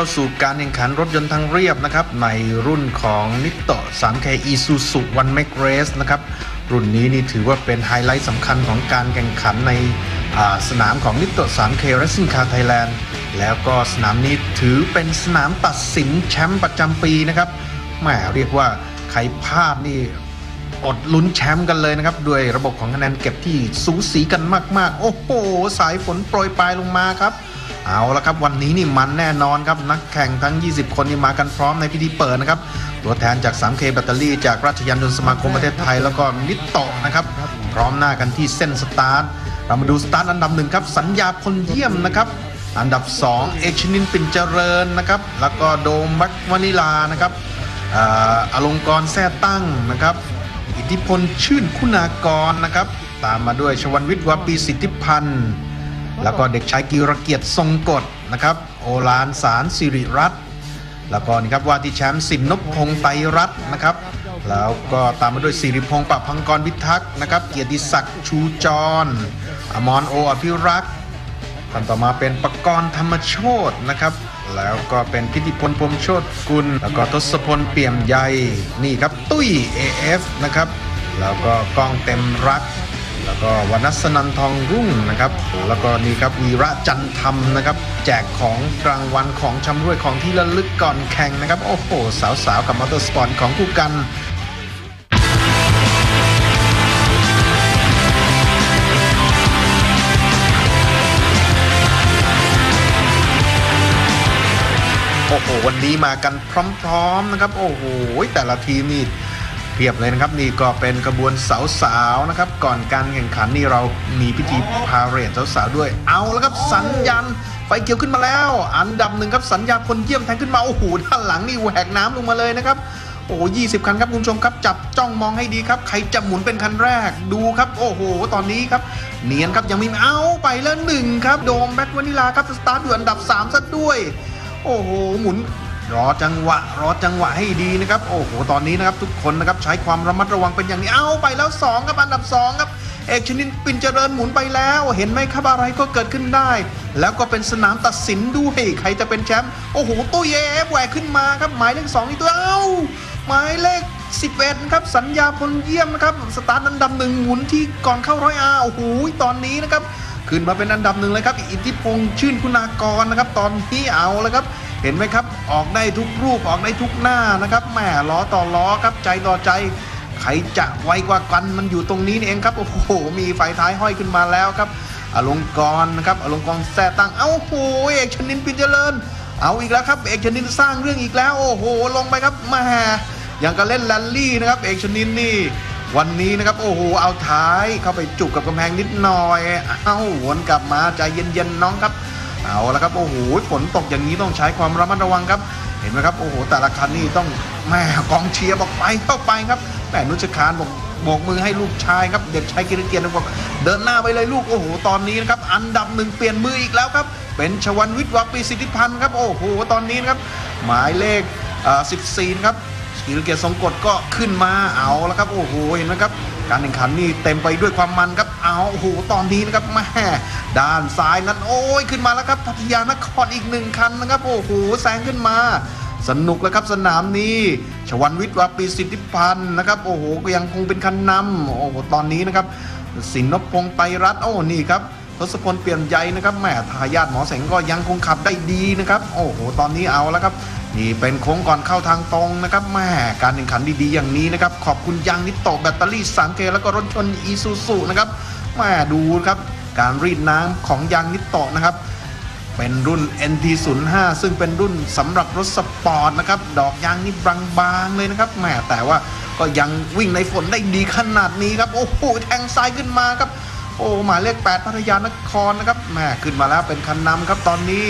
เข้าสู่การแข่งขันรถยนต์ทางเรียบนะครับ ในรุ่นของนิโต 3K Isuzu One Make Race นะครับ รุ่นนี้นี่ถือว่าเป็นไฮไลท์สำคัญของการแข่งขันในสนามของนิโต 3K Racing Car Thailand แล้วก็สนามนี้ถือเป็นสนามตัดสินแชมป์ประจำปีนะครับแหมเรียกว่าใครพลาดนี่อดลุ้นแชมป์กันเลยนะครับ ด้วยระบบของคะแนนเก็บที่สูสีกันมาก ๆ โอ้โห สายฝนโปรยปลายลงมาครับ เอาละครับวันนี้นี่มันแน่นอนครับนักแข่งทั้ง 20 คนนี่มากันพร้อมในพิธีเปิดนะครับตัวแทนจาก 3K แบตเตอรี่จากราชยานยนต์สมาคมประเทศไทยแล้วก็นิตโตะนะครับพร้อมหน้ากันที่เส้นสตาร์ทเรามาดูสตาร์ทอันดับหนึ่งครับสัญญาพลเยี่ยมนะครับอันดับ 2 เอกชนินปิ่นเจริญนะครับแล้วก็โดมบ็กวานิลานะครับอาอลงกรแท้ตั้งนะครับ อิทธิพลชื่นคุณากรนะครับ ตามมาด้วยชวันวิทย์วาปีสิทธิพันธ์ แล้วก็เด็กชายกีรเกียรติทรงกฎนะครับ โอลานสารสิริรัตน์แล้วก็นี่ครับว่าที่แชมป์สินนพพงษ์ไตรรัตน์นะครับ แล้วก็ตามมาด้วยสิริพงษ์ปะพังกรพิทักษ์นะครับ เกียรติศักดิ์ชูจรอมรโออภิรักษ์ท่านต่อมาเป็นปกรณ์ธรรมโชตนะครับ แล้วก็เป็นพิธิพลพรมโชตกุล แล้วก็ทศพลเปี่ยมใยนี่ครับตุ้ย AF นะครับ แล้วก็กล้องเต็มรัก แล้วก็วนัสนันทองรุ่งนะครับแล้วก็นี่ครับวีระจันทำนะครับ แจกของรางวัลของชำร่วยของที่ระลึกก่อนแข่งนะครับ โอ้โห สาวๆ กับมอเตอร์สปอร์ตของคู่กันโอ้โห วันนี้มากันพร้อม ๆ นะครับ โอ้โห แต่ละทีมนี่ เพียบเลยนะครับนี่ก็เป็นกระบวนสาวๆนะครับ ก่อนการแข่งขันนี่เรามีพิธีพาเหรดสาวๆด้วย เอาแล้วครับสัญญาณไฟเขียวขึ้นมาแล้ว อันดับหนึ่งครับสัญญาคนเยี่ยมแทงขึ้นมาโอ้โหด้านหลังนี่แหวกน้ำลงมาเลยนะครับโอ้โหยี่สิบคันครับคุณผู้ชมครับจับจ้องมองให้ดีครับ ใครจะหมุนเป็นคันแรกดูครับ โอ้โห ตอนนี้ครับเนียนครับยังมีเอาไปแล้วหนึ่งครับโดมแบ็กวานิลาครับสตาร์ทอยู่อันดับสามซะด้วย โอ้โหหมุน รอจังหวะ รอจังหวะให้ดีนะครับ โอ้โห ตอนนี้นะครับทุกคนนะครับใช้ความระมัดระวังเป็นอย่างนี้เอาไปแล้ว 2 ครับอันดับ 2 ครับเอกชนินปินเจริญหมุนไปแล้ว เห็นไหมครับอะไรก็เกิดขึ้นได้ แล้วก็เป็นสนามตัดสินด้วย ใครจะเป็นแชมป์โอ้โหตู้เยฟแหวกขึ้นมาครับหมายเลขสองนี่ตัวเอ้าหมายเลข11นะครับสัญญาพลเยี่ยมนะครับสตาร์ทอันดับหนึ่งหมุนที่ก่อนเข้าร้อยอาโอ้โหตอนนี้นะครับขึ้นมาเป็นอันดับหนึ่งเลยครับ อิทธิพงษ์ชื่นคุณากรนะครับ ตอนนี้เอาแล้วครับ เห็นไหมครับ ออกได้ทุกรูปออกได้ทุกหน้านะครับแหมล้อต่อล้อครับใจต่อใจ ใครจะไวกว่ากันมันอยู่ตรงนี้เองครับโอ้โหมีไฟท้ายห้อยขึ้นมาแล้วครับอลงกรนะครับอลงกรแซ่ตั้งเอ้าโหเอกชนินปินเจริญ เอาอีกแล้วครับ เอกชนินสร้างเรื่องอีกแล้วโอ้โห ลงไปครับแหมาอย่างกับเล่นแรลลี่นะครับ เอกชนินนี่ วันนี้นะครับโอ้โหเอาท้ายเข้าไปจุกกับกำแพงนิดหน่อย เอ้าวนกลับมาใจเย็นๆน้องครับ เอาละครับโอ้โหฝนตกอย่างนี้ต้องใช้ความระมัดระวังครับ เห็นไหมครับโอ้โหแต่ละคันนี่ต้องแม่กองเชียร์บอกไปเข้าไปครับแม่นุชคารบอกโบกมือให้ลูกชายครับเด็กชายกิริเกียรติบอกเดินหน้าไปเลยลูกโอ้โหตอนนี้นะครับอันดับหนึ่งเปลี่ยนมืออีกแล้วครับ เป็นชวันวิทย์วักปีสิทธิพันธ์ครับโอ้โหตอนนี้นะครับหมายเลขอ่า14นะครับ กิรเกียรติทรงกฎก็ขึ้นมาเอาแล้วครับโอ้โหเห็นไหมครับ การแข่งขันนี่เต็มไปด้วยความมันครับเอาโอ้โหตอนนี้นะครับแม่ด้านซ้ายนั้นโอ้ยขึ้นมาแล้วครับพัทยานครอีกหนึ่งคันนะครับโอ้โหแซงขึ้นมาสนุกแล้วครับสนามนี้ชวันวิทย์วาปีสิทธิพันธ์นะครับโอ้โหก็ยังคงเป็นคันนำโอ้โหตอนนี้นะครับสินนพพงษ์ไตรรัตน์โอ้นี่ครับ ทศพลเปลี่ยนใจนะครับแหม่ทายาทหมอแสงก็ยังคงขับได้ดีนะครับโอ้โหตอนนี้เอาแล้วครับนี่เป็นโค้งก่อนเข้าทางตรงนะครับแม่การแข่งขันดีๆอย่างนี้นะครับ ขอบคุณยางนิโตแบตเตอรี่ 3K แล้วก็รถยนอีซูซูนะครับแม่ดูครับ การรีดน้ำของยางนิโตนะครับ เป็นรุ่น NT05 ซึ่งเป็นรุ่นสำหรับรถสปอร์ตนะครับ ดอกยางนี่บางๆเลยนะครับแหมแต่ว่าก็ยังวิ่งในฝนได้ดีขนาดนี้ครับ โอ้โหแทงซ้ายขึ้นมาครับ โอ้หมายเลข8พัทยานครนะครับแหมขึ้นมาแล้วเป็นคันนำครับตอนนี้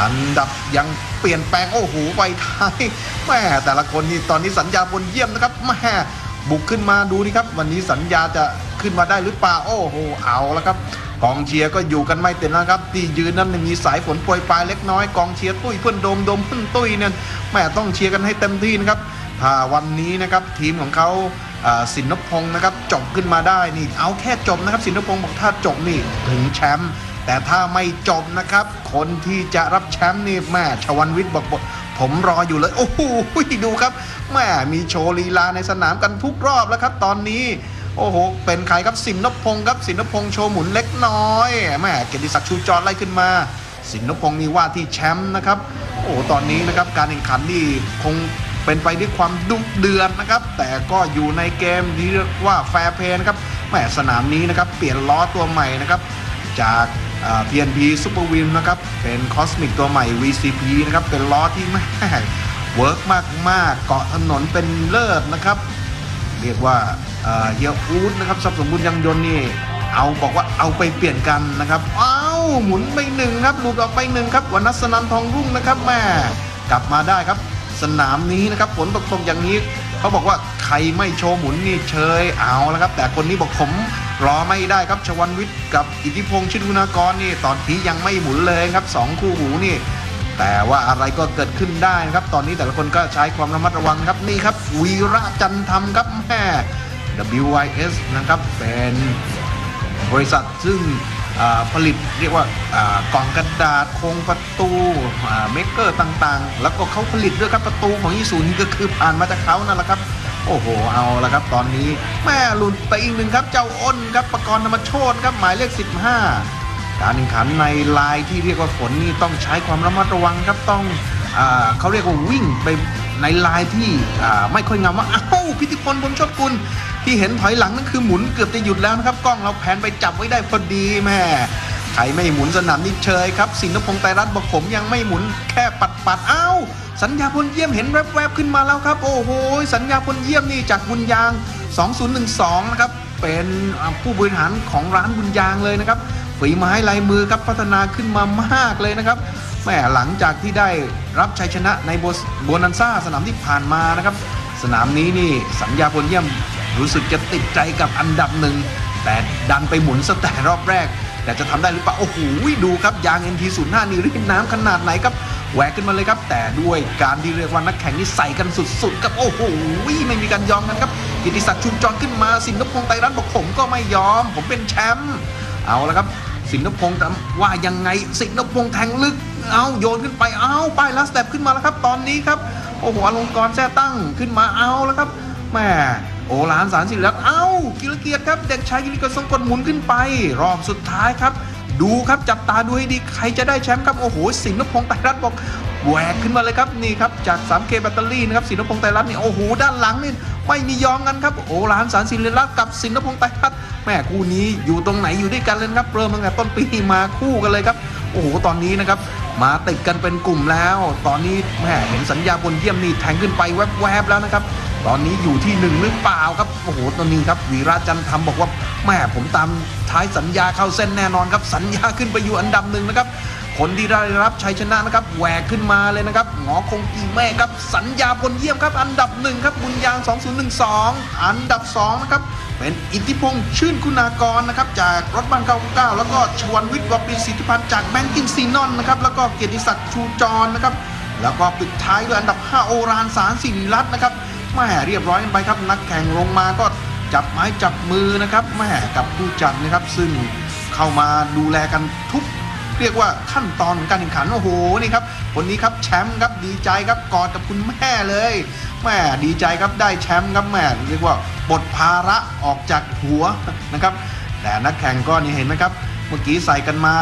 อันดับยังเปลี่ยนแปลงโอ้โหไปท้ายแหมแต่ละคนนี่ตอนนี้สัญญาบนเยี่ยมนะครับแหมบุกขึ้นมาดูนี่ครับ วันนี้สัญญาจะขึ้นมาได้หรือเปล่าโอ้โหเอาแล้วครับกองเชียร์ก็อยู่กันไม่เต็มนะครับ ที่ยืนนั้นมีสายฝนโปรยปลายเล็กน้อยกองเชียร์ตุ้ยเพื่อนโดมโดมเพื่อนตุ้ยเนี่ยแม่ต้องเชียร์กันให้เต็มที่นะครับถ้าวันนี้นะครับทีมของเขา สินนพงศ์นะครับจบขึ้นมาได้นี่เอาแค่จบนะครับสินนพงศ์บอกถ้าจบนี่ถึงแชมป์แต่ถ้าไม่จบนะครับ คนที่จะรับแชมป์นี่แม่ชวันวิทย์บอกบผมรออยู่เลย โอ้โหดูครับแม่มีโชว์ลีลาในสนามกันทุกรอบแล้วครับ ตอนนี้ โอ้โห เป็นใครครับสินนพงศ์ครับสินนพงศ์โชว์หมุนเล็กน้อยแม่เกียรติศักดิ์ชูจรไล่ขึ้นมา สินนพงศ์นี่ว่าที่แชมป์นะครับ โอ้ตอนนี้นะครับการแข่งขันนี่คง เป็นไปด้วยความดุเดือดนะครับ แต่ก็อยู่ในเกมที่เรียกว่าแฟร์เพย์นะครับแหมสนามนี้นะครับเปลี่ยนล้อตัวใหม่นะครับจาก PNP Super Wim นะครับเป็นคอสมิกตัวใหม่ VCP นะครับเป็นล้อที่แม่เวิร์กมากๆเกาะถนนเป็นเลิศนะครับ เรียกว่าเฮียอูดนะครับสับสมบูรณ์ยังยนต์นี่เอาบอกว่าเอาไปเปลี่ยนกันนะครับอ้าวหมุนไปหนึ่งครับหลุดออกไปหนึ่งครับวันนัสนันทองรุ่งนะครับแม่กลับมาได้ครับ สนามนี้นะครับฝนตกตกอย่างนี้เขาบอกว่าใครไม่โชว์หมุนนี่เชยเอาแล้วครับ แต่คนนี้บอกผมรอไม่ได้ครับชวันวิทย์กับอิทธิพงษ์ชินคุณากรนี่ตอนนี้ยังไม่หมุนเลยครับสองคู่หูนี่ แต่ว่าอะไรก็เกิดขึ้นได้นะครับ ตอนนี้แต่ละคนก็ใช้ความระมัดระวังครับนี่ครับวีระจันทำครับแม่ WYS นะครับเป็นบริษัทซึ่ง ผลิตเรียกว่ากล่องกระดาษโครงประตูเมกเกอร์ต่างๆ แล้วก็เขาผลิตด้วยครับประตูของยี่สูนี่ก็คือผ่านมาจากเขานั่นแหละครับโอ้โห เอาละครับ ตอนนี้แม่ลุดไปอีกหนึ่งครับ เจ้าอ้นครับประกรณ์ธรรมโชตครับ หมายเลข 15 การแข่งขันในลายที่เรียกว่าฝนนี่ต้องใช้ความระมัดระวังครับ ต้องอเขาเรียกว่าวิ่งไปในลายที่ไม่ค่อยงามว่าอ้าวพิธิพลบนชดกุล ที่เห็นถอยหลังนั่นคือหมุนเกือบจะหยุดแล้วนะครับ กล้องเราแผนไปจับไว้ได้พอดีแม่ใครไม่หมุนสนามนิเชยครับ สิงห์พงษ์ไตรัตบอกผมยังไม่หมุนแค่ปัดปัดอ้าวสัญญาพลเยี่ยมเห็นแวบๆขึ้นมาแล้วครับ โอ้โห สัญญาพลเยี่ยมนี่จากบุญยาง 2012 นะครับ เป็นผู้บริหารของร้านบุญยางเลยนะครับฝีไม้ลายมือครับพัฒนาขึ้นมามากเลยนะครับแม่หลังจากที่ได้รับชัยชนะในโบนันซ่าสนามที่ผ่านมานะครับ สนามนี้นี่สัญญาพลเยี่ยม รู้สึกจะติดใจกับอันดับหนึ่ง แต่ดันไปหมุนสแต่รอบแรก แต่จะทำได้หรือเปล่า โอ้โห ดูครับ ยาง NT05 นี่รีดน้ำขนาดไหนครับแหวกขึ้นมาเลยครับ แต่ด้วยการที่เรียกว่านักแข่งนี่ใส่กันสุดๆกับโอ้โหไม่มีการยอมกันครับ กิติศักดิ์ชุนจรขึ้นมาสิงห์พงษ์ไตรัตน์บอกผมก็ไม่ยอม ผมเป็นแชมป์เอาละครับสิงห์พงษ์ว่ายังไงสิงห์พงษ์แทงลึกเอาโยนขึ้นไปเอาป้ายลัสแตปขึ้นมาแล้วครับ ตอนนี้ครับโอ้โหอลงกรแท้ตั้งขึ้นมาเอาแล้วครับแม่ โอลานสารสิริรักษ์เอ้ากิรเกียรติครับ เด็กชายกิรเกียรติทรงกลหมุนขึ้นไป รอบสุดท้ายครับ ดูครับจับตาดูให้ดีใครจะได้แชมป์ครับ โอ้โห สินพงษ์ไตรรัตน์บอกแหวกขึ้นมาเลยครับนี่ครับจาก 3K แบตเตอรี่นะครับสินพงษ์ไตรรัตน์นี่โอ้โหด้านหลังนี่ไม่มียอมกันครับโอลานสารสิริรักษ์กับสินพงษ์ไตรรัตน์แม่คู่นี้อยู่ตรงไหนอยู่ด้วยกันเลยครับเริ่มตั้งแต่ต้นปีมาคู่กันเลยครับโอ้โหตอนนี้นะครับมาติดกันเป็นกลุ่มแล้ว ตอนนี้แม่เห็นสัญญาบนเยี่ยมนี่แทงขึ้นไปแวบๆแล้วนะครับ ตอนนี้อยู่ที่หนึ่งหรือเปล่าครับโอ้โหตอนนี้ครับวีระจันทำบอกว่าแม่ผมตามท้ายสัญญาเข้าเส้นแน่นอนครับ สัญญาขึ้นไปอยู่อันดับหนึ่งนะครับคนที่ได้รับชัยชนะนะครับแหวกขึ้นมาเลยนะครับหงอคงกีแม่ครับสัญญาพลเยี่ยมครับ อันดับหนึ่งครับบุญยาง 2012 อันดับ2นะครับเป็นอิทธิพงษ์ชื่นคุณากรนะครับจากรถบ้าน99แล้วก็ชวนวิทย์วปีสิทธิพันธ์จากแบงกิ้งซีนอนนะครับแล้วก็เกียรติศักดิ์ชูจรนะครับแล้วก็ปิดท้ายด้วยอันดับ 5 โอรานสารสิริรัตน์นะครับ แม่เรียบร้อยกันไปครับนักแข่งลงมาก็จับไม้จับมือนะครับแม่กับผู้จัดนะครับ ซึ่งเข้ามาดูแลกันทุกเรียกว่าขั้นตอนการแข่งขันโอ้โหนี่ครับคนนี้ครับแชมป์ครับดีใจครับกอดกับคุณแม่เลยแม่ดีใจครับได้แชมป์ครับแม่เรียกว่าบทภาระออกจากหัวนะครับ แต่นักแข่งก็นี่เห็นไหมครับ เมื่อกี้ใส่กันมา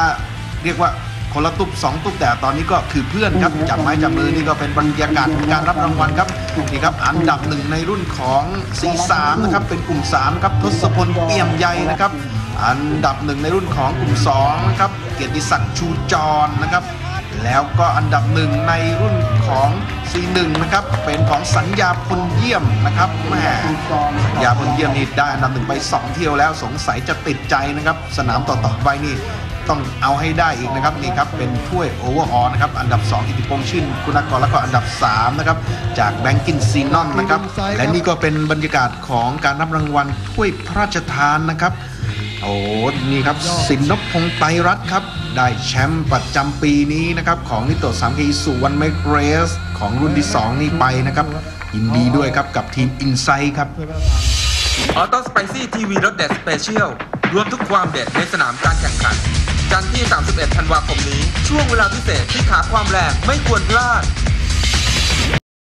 เรียกว่า คนละตุ๊บสองตุ๊บแต่ตอนนี้ก็คือเพื่อนครับจับไม้จับมือนี่ก็เป็นบรรยากาศการรับรางวัลครับนี่ครับอันดับหนึ่งในรุ่นของ C3 นะครับเป็นกลุ่ม3ครับทศพลเปี่ยมใยนะครับ อันดับหนึ่งในรุ่นของกลุ่ม2นะครับเกียรติศักดิ์ชูจรนะครับ แล้วก็อันดับหนึ่งในรุ่นของ C1 นะครับเป็นของสัญญาพลเยี่ยมนะครับแม่สัญญาพลเยี่ยมนี่ได้อันดับหนึ่งไป 2 เที่ยวแล้วสงสัยจะติดใจนะครับ สนามต่อๆไปนี่ ต้องเอาให้ได้อีกนะครับนี่ครับเป็นถ้วยโอเวอร์ออนะครับอันดับ 2 อิทธิพงษ์ชื่นคุณกรแล้วก็อันดับ3นะครับจากแบงกินซีนอนนะครับและนี่ก็เป็นบรรยากาศของการรับรางวัลถ้วยพระราชทานนะครับโอ้นี่ครับสินนพพงษ์ไตรรัตน์ครับได้แชมป์ประจำปีนี้นะครับของนิโตสามกีสุวรรณเมกเรสของรุ่นที่ 2 นี้ไปนะครับยินดีด้วยครับกับทีมอินไซต์ครับออโต้สไปซี่ทีวีรสเด็ดสเปเชียลรวมทุกความเด็ดในสนามการแข่งขัน จันทร์ที่ 31 ธันวาคมนี้ ช่วงเวลาพิเศษที่ขาความแรงไม่ควรพลาด